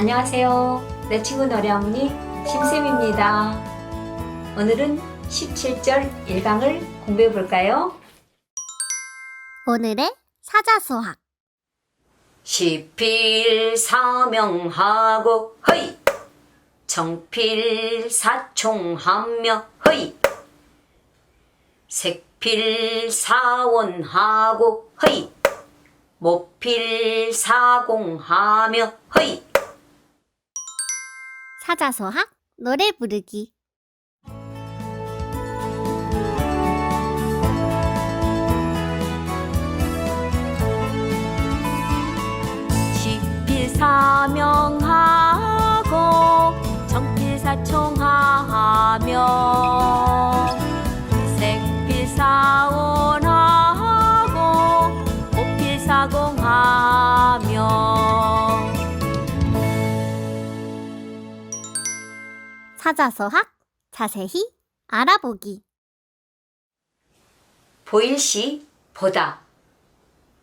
안녕하세요. 내 친구 노래어머니 심쌤입니다. 오늘은 17절 1강을 공부해 볼까요? 오늘의 사자수학 시필 사명하고 허이 정필 사총하며 허이 색필 사원하고 허이 모필 사공하며 허이 사자수학 노래 부르기. 사명하고 정필 사총하며 사자수학 자세히 알아보기. 보일시 보다.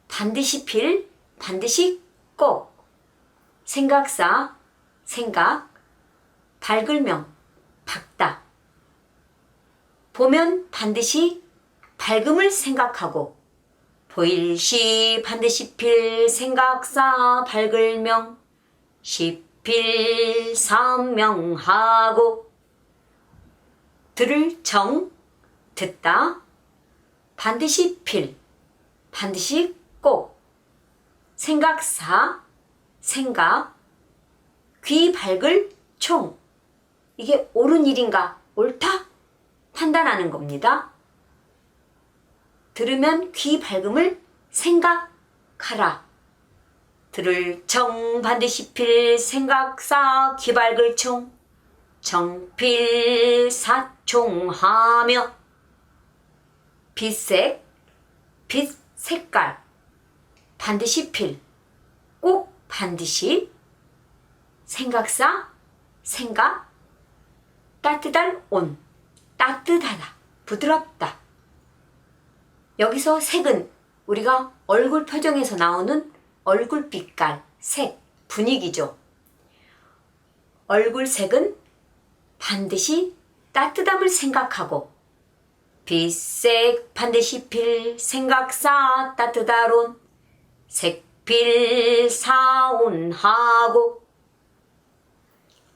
반드시 필 반드시 꼭. 생각사 생각. 밝을명 밝다. 보면 반드시 밝음을 생각하고. 보일시 반드시 필 생각사 밝을명 시 필 삼명하고 들을 정 듣다 반드시 필, 반드시 꼭, 생각사, 생각, 귀 밝을 총. 이게 옳은 일인가, 옳다? 판단하는 겁니다. 들으면 귀 밝음을 생각하라. 들을 정 반드시 필 생각사 귀 밝을 총 정필 사총하며 빛색, 빛 색깔, 반드시 필, 꼭 반드시, 생각사, 생각, 따뜻한 온, 따뜻하다, 부드럽다. 여기서 색은 우리가 얼굴 표정에서 나오는 얼굴 빛깔, 색, 분위기죠. 얼굴 색은 반드시 따뜻함을 생각하고 빛색 반드시 필 생각사 따뜻하론 색필 사온하고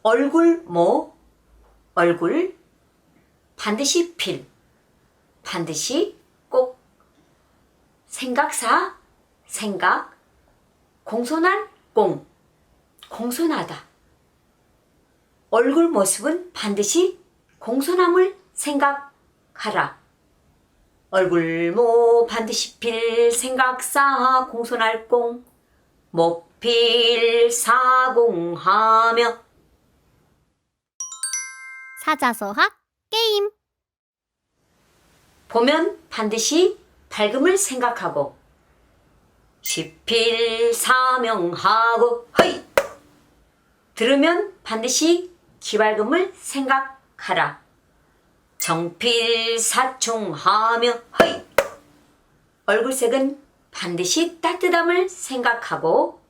얼굴 모 얼굴 반드시 필 반드시 꼭 생각사 생각 공손한 공 공손하다. 얼굴 모습은 반드시 공손함을 생각하라. 얼굴모 반드시 필 생각사 공손할 공 모필 사공하며. 사자수학 게임. 보면 반드시 밝음을 생각하고 시필 사명하고 허이! 들으면 반드시 기발금을 생각하라. 정필 사총하며 허이! 얼굴색은 반드시 따뜻함을 생각하고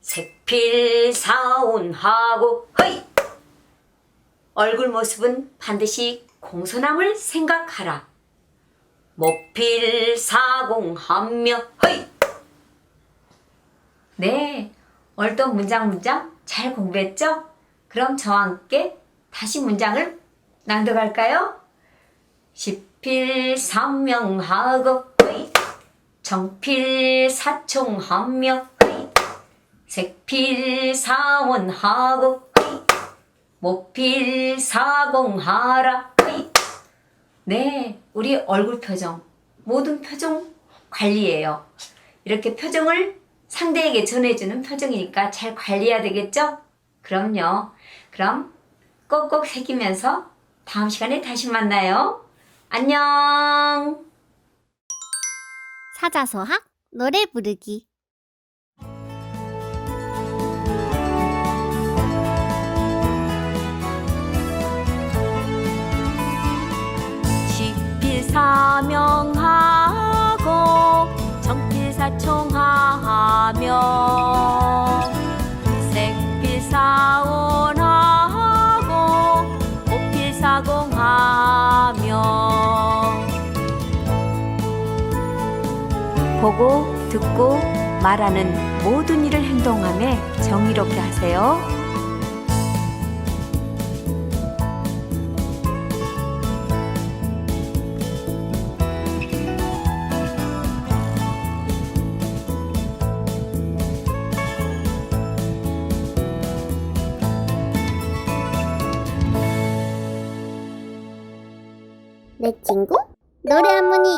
색필 사온하고 허이! 얼굴 모습은 반드시 공손함을 생각하라. 모필 사공하며 네 얼떤 문장 문장 잘 공부했죠? 그럼 저와 함께 다시 문장을 낭독할까요? 시필 삼명하고 허이 정필 사총하며 허이 색필 사원하고 허이 모필 사공하라 허이 네, 우리 얼굴 표정 모든 표정 관리예요. 이렇게 표정을 상대에게 전해주는 표정이니까 잘 관리해야 되겠죠? 그럼요. 그럼 꼭꼭 새기면서 다음 시간에 다시 만나요. 안녕! 사자수학 노래 부르기 시필 사명하고 정필 사총 보고 듣고 말하는 모든 일을 행동함에 정의롭게 하세요. 내 친구 노래 할머니